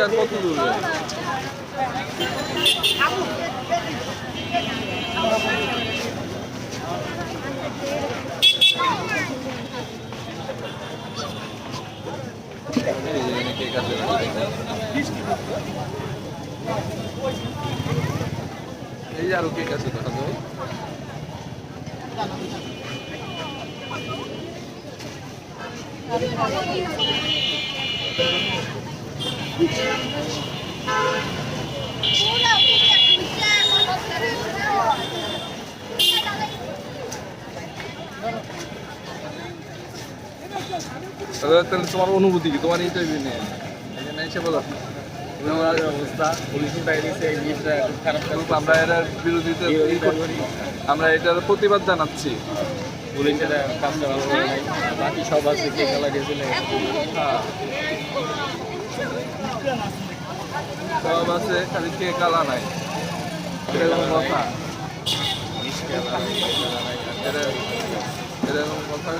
আর কত দূর? এই আরও কেক আছে দেখা যায় তাহলে তাহলে তোমার অনুভূতি কি? তোমার ইন্টারভিউ নিয়ে এসে বলো। আমরা এটার বিরোধিতা আমরা এটার প্রতিবাদ জানাচ্ছি। পুলিশের কাজটা ভালো বাকি সব আছে কে খেলা গেছিল সব আছে খালি কে কালা নাই। এরকম কথা এরকম কথা